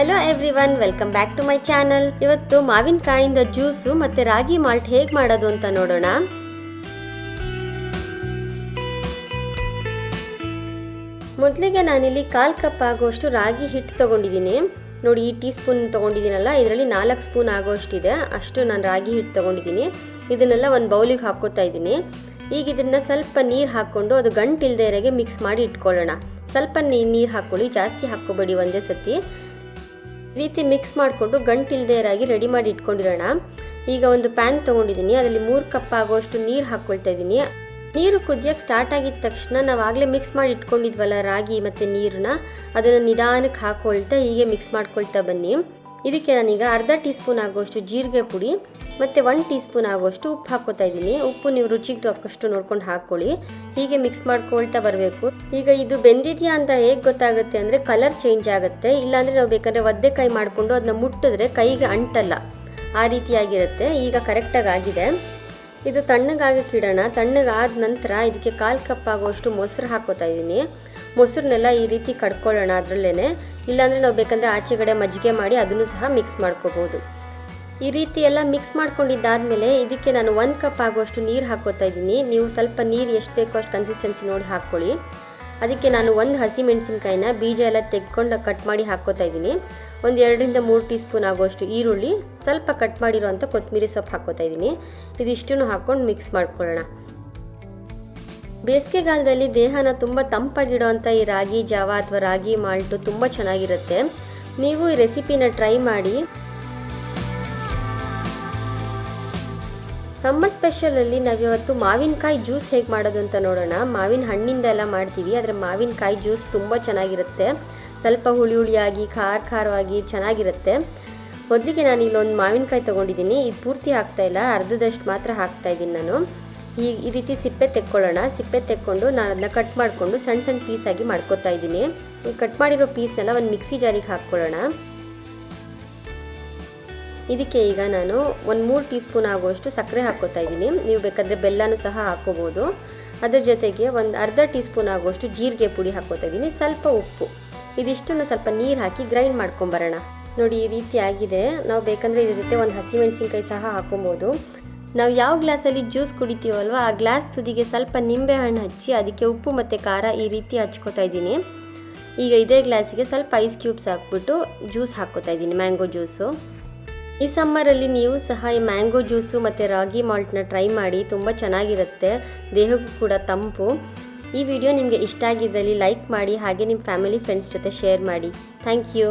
Hello everyone welcome back to my channel ಇವತ್ತು ಮಾವಿನಕಾಯಿಂದ juice ಮತ್ತೆ ರಾಗಿ ಮಾಲ್ಟ್ ಹೇಗೆ ಮಾಡೋದು ಅಂತ ನೋಡೋಣ. ಮೊದಲಿಗೆ ನಾನಿಲ್ಲಿ ಕಾಲು ಕಪ್ ಆಗುವಷ್ಟು ರಾಗಿ ಹಿಟ್ಟು ತೊಗೊಂಡಿದ್ದೀನಿ. ನೋಡಿ, ಈ ಟೀ ಸ್ಪೂನ್ ತೊಗೊಂಡಿದ್ದೀನಲ್ಲ, ಇದರಲ್ಲಿ ನಾಲ್ಕು ಸ್ಪೂನ್ ಆಗೋಷ್ಟಿದೆ. ಅಷ್ಟು ನಾನು ರಾಗಿ ಹಿಟ್ಟು ತೊಗೊಂಡಿದ್ದೀನಿ. ಇದನ್ನೆಲ್ಲ ಒಂದು ಬೌಲಿಗೆ ಹಾಕೋತಾ ಇದ್ದೀನಿ. ಈಗ ಇದನ್ನು ಸ್ವಲ್ಪ ನೀರು ಹಾಕ್ಕೊಂಡು ಅದು ಗಂಟಿಲ್ದೇ ಇರೋಗೆ ಮಿಕ್ಸ್ ಮಾಡಿ ಇಟ್ಕೊಳ್ಳೋಣ. ಸ್ವಲ್ಪ ನೀರು ಹಾಕ್ಕೊಳ್ಳಿ, ಜಾಸ್ತಿ ಹಾಕ್ಕೋಬೇಡಿ ಒಂದೇ ಸತಿ. ರೀತಿ ಮಿಕ್ಸ್ ಮಾಡಿಕೊಂಡು ಗಂಟಿಲ್ದೇ ರಾಗಿ ರೆಡಿ ಮಾಡಿ ಇಟ್ಕೊಂಡಿರೋಣ. ಈಗ ಒಂದು ಪ್ಯಾನ್ ತೊಗೊಂಡಿದ್ದೀನಿ ಅದರಲ್ಲಿ ಮೂರು ಕಪ್ ಆಗೋಷ್ಟು ನೀರು ಹಾಕ್ಕೊಳ್ತಾ ಇದ್ದೀನಿ ನೀರು ಕುದಿಯೋಕ್ಕೆ ಸ್ಟಾರ್ಟ್ ಆಗಿದ ತಕ್ಷಣ ನಾವು ಆಗಲೇ ಮಿಕ್ಸ್ ಮಾಡಿ ಇಟ್ಕೊಂಡಿದ್ವಲ್ಲ ರಾಗಿ ಮತ್ತು ನೀರನ್ನ ಅದನ್ನು ನಿಧಾನಕ್ಕೆ ಹಾಕ್ಕೊಳ್ತಾ ಹೀಗೆ ಮಿಕ್ಸ್ ಮಾಡ್ಕೊಳ್ತಾ ಬನ್ನಿ. ಇದಕ್ಕೆ ನಾನೀಗ ಅರ್ಧ ಟೀ ಸ್ಪೂನ್ ಆಗುವಷ್ಟು ಜೀರಿಗೆ ಪುಡಿ ಮತ್ತು ಒನ್ ಟೀ ಸ್ಪೂನ್ ಆಗುವಷ್ಟು ಉಪ್ಪು ಹಾಕೋತಾ ಇದ್ದೀನಿ. ಉಪ್ಪು ನೀವು ರುಚಿಗೆ ತಕ್ಕಷ್ಟು ನೋಡ್ಕೊಂಡು ಹಾಕ್ಕೊಳ್ಳಿ. ಹೀಗೆ ಮಿಕ್ಸ್ ಮಾಡ್ಕೊಳ್ತಾ ಬರಬೇಕು. ಈಗ ಇದು ಬೆಂದಿದೆಯಾ ಅಂತ ಹೇಗೆ ಗೊತ್ತಾಗುತ್ತೆ ಅಂದರೆ ಕಲರ್ ಚೇಂಜ್ ಆಗುತ್ತೆ. ಇಲ್ಲಾಂದರೆ ನಾವು ಬೇಕಾದ್ರೆ ಒದ್ದೆಕಾಯಿ ಮಾಡಿಕೊಂಡು ಅದನ್ನ ಮುಟ್ಟಿದ್ರೆ ಕೈಗೆ ಅಂಟಲ್ಲ. ಆ ರೀತಿಯಾಗಿರುತ್ತೆ ಈಗ ಕರೆಕ್ಟಾಗಿ ಆಗಿದೆ. ಇದು ತಣ್ಣಗಾಗಕ್ಕೆ ಇಡೋಣ. ತಣ್ಣಗಾದ ನಂತರ ಇದಕ್ಕೆ ಕಾಲು ಕಪ್ ಆಗುವಷ್ಟು ಮೊಸರು ಹಾಕೋತಾ ಇದ್ದೀನಿ. ಮೊಸರನ್ನೆಲ್ಲ ಈ ರೀತಿ ಕಡ್ಕೊಳ್ಳೋಣ ಅದರಲ್ಲೇ ಇಲ್ಲಾಂದರೆ ನಾವು ಬೇಕಂದರೆ ಆಚೆಗಡೆ ಮಜ್ಜಿಗೆ ಮಾಡಿ ಅದನ್ನು ಸಹ ಮಿಕ್ಸ್ ಮಾಡ್ಕೋಬೋದು. ಈ ರೀತಿ ಎಲ್ಲ ಮಿಕ್ಸ್ ಮಾಡ್ಕೊಂಡಿದ್ದಾದಮೇಲೆ ಇದಕ್ಕೆ ನಾನು ಒಂದು ಕಪ್ ಆಗುವಷ್ಟು ನೀರು ಹಾಕೋತಾ ಇದ್ದೀನಿ. ನೀವು ಸ್ವಲ್ಪ ನೀರು ಎಷ್ಟು ಬೇಕೋ ಅಷ್ಟು ಕನ್ಸಿಸ್ಟೆನ್ಸಿ ನೋಡಿ ಹಾಕ್ಕೊಳ್ಳಿ. ಅದಕ್ಕೆ ನಾನು ಒಂದು ಹಸಿ ಮೆಣಸಿನ್ಕಾಯಿನ ಬೀಜ ಎಲ್ಲ ತೆಗ್ಕೊಂಡು ಕಟ್ ಮಾಡಿ ಹಾಕೋತಾ ಇದ್ದೀನಿ. ಒಂದು ಎರಡರಿಂದ ಮೂರು ಟೀ ಸ್ಪೂನ್ ಆಗುವಷ್ಟು ಈರುಳ್ಳಿ, ಸ್ವಲ್ಪ ಕಟ್ ಮಾಡಿರೋವಂಥ ಕೊತ್ತಂಬರಿ ಸೊಪ್ಪು ಹಾಕೋತಾ ಇದ್ದೀನಿ. ಇದಿಷ್ಟನ್ನು ಹಾಕ್ಕೊಂಡು ಮಿಕ್ಸ್ ಮಾಡ್ಕೊಳ್ಳೋಣ. ಬೇಸಿಗೆಗಾಲದಲ್ಲಿ ದೇಹನ ತುಂಬ ತಂಪಾಗಿಡೋವಂಥ ಈ ರಾಗಿ, ಜಾವ ಅಥವಾ ರಾಗಿ ಮಾಲ್ಟು ತುಂಬ ಚೆನ್ನಾಗಿರುತ್ತೆ. ನೀವು ಈ ರೆಸಿಪಿನ ಟ್ರೈ ಮಾಡಿ ಸಮ್ಮರ್ ಸ್ಪೆಷಲಲ್ಲಿ ನಾವಿವತ್ತು ಮಾವಿನಕಾಯಿ ಜ್ಯೂಸ್ ಹೇಗೆ ಮಾಡೋದು ಅಂತ ನೋಡೋಣ. ಮಾವಿನ ಹಣ್ಣಿಂದ ಎಲ್ಲ ಮಾಡ್ತೀವಿ, ಆದರೆ ಮಾವಿನಕಾಯಿ ಜ್ಯೂಸ್ ತುಂಬ ಚೆನ್ನಾಗಿರುತ್ತೆ. ಸ್ವಲ್ಪ ಹುಳಿ ಹುಳಿಯಾಗಿ, ಖಾರ ಖಾರವಾಗಿ ಚೆನ್ನಾಗಿರುತ್ತೆ. ಮೊದಲಿಗೆ ನಾನು ಇಲ್ಲೊಂದು ಮಾವಿನಕಾಯಿ ತೊಗೊಂಡಿದ್ದೀನಿ. ಇದು ಪೂರ್ತಿ ಹಾಕ್ತಾ ಇಲ್ಲ, ಅರ್ಧದಷ್ಟು ಮಾತ್ರ ಹಾಕ್ತಾ ಇದ್ದೀನಿ ನಾನು. ಈ ಈ ರೀತಿ ಸಿಪ್ಪೆ ತೆಕ್ಕೊಳ್ಳೋಣ. ಸಿಪ್ಪೆ ತೆಕ್ಕೊಂಡು ನಾನು ಅದನ್ನ ಕಟ್ ಮಾಡಿಕೊಂಡು ಸಣ್ಣ ಸಣ್ಣ ಪೀಸಾಗಿ ಮಾಡ್ಕೊತಾ ಇದ್ದೀನಿ. ಕಟ್ ಮಾಡಿರೋ ಪೀಸ್ನೆಲ್ಲ ಒಂದು ಮಿಕ್ಸಿ ಜಾರಿಗೆ ಹಾಕ್ಕೊಳ್ಳೋಣ. ಇದಕ್ಕೆ ಈಗ ನಾನು ಒಂದು ಮೂರು ಟೀ ಸ್ಪೂನ್ ಆಗುವಷ್ಟು ಸಕ್ಕರೆ ಹಾಕೋತಾ ಇದ್ದೀನಿ. ನೀವು ಬೇಕಾದರೆ ಬೆಲ್ಲನೂ ಸಹ ಹಾಕ್ಕೋಬೋದು. ಅದ್ರ ಜೊತೆಗೆ ಒಂದು ಅರ್ಧ ಟೀ ಸ್ಪೂನ್ ಆಗುವಷ್ಟು ಜೀರಿಗೆ ಪುಡಿ ಹಾಕೋತಾ ಇದ್ದೀನಿ. ಸ್ವಲ್ಪ ಉಪ್ಪು. ಇದಿಷ್ಟನ್ನು ಸ್ವಲ್ಪ ನೀರು ಹಾಕಿ ಗ್ರೈಂಡ್ ಮಾಡ್ಕೊಂಬರೋಣ. ನೋಡಿ, ಈ ರೀತಿ ಆಗಿದೆ. ನಾವು ಬೇಕಂದರೆ ಇದ್ರ ಜೊತೆ ಒಂದು ಹಸಿಮೆಣಸಿನ್ಕಾಯಿ ಸಹ ಹಾಕೊಬೋದು ನಾವು ಯಾವ ಗ್ಲಾಸಲ್ಲಿ ಜ್ಯೂಸ್ ಕುಡಿತೀವಲ್ವ, ಆ ಗ್ಲಾಸ್ ತುದಿಗೆ ಸ್ವಲ್ಪ ನಿಂಬೆ ಹಣ್ಣು ಹಚ್ಚಿ ಅದಕ್ಕೆ ಉಪ್ಪು ಮತ್ತು ಖಾರ ಈ ರೀತಿ ಹಚ್ಕೋತಾ ಇದ್ದೀನಿ. ಈಗ ಇದೇ ಗ್ಲಾಸಿಗೆ ಸ್ವಲ್ಪ ಐಸ್ ಕ್ಯೂಬ್ಸ್ ಹಾಕ್ಬಿಟ್ಟು ಜ್ಯೂಸ್ ಹಾಕ್ಕೋತಾ ಇದ್ದೀನಿ, ಮ್ಯಾಂಗೋ ಜ್ಯೂಸು. ಈ ಸಮ್ಮರಲ್ಲಿ ನೀವು ಸಹ ಈ ಮ್ಯಾಂಗೋ ಜ್ಯೂಸು ಮತ್ತು ರಾಗಿ ಮಾಲ್ಟ್ನ ಟ್ರೈ ಮಾಡಿ, ತುಂಬ ಚೆನ್ನಾಗಿರುತ್ತೆ, ದೇಹಕ್ಕೂ ಕೂಡ ತಂಪು. ಈ ವಿಡಿಯೋ ನಿಮಗೆ ಇಷ್ಟ ಆಗಿದ್ದಲ್ಲಿ ಲೈಕ್ ಮಾಡಿ, ಹಾಗೆ ನಿಮ್ಮ ಫ್ಯಾಮಿಲಿ, ಫ್ರೆಂಡ್ಸ್ ಜೊತೆ ಶೇರ್ ಮಾಡಿ. Thank you.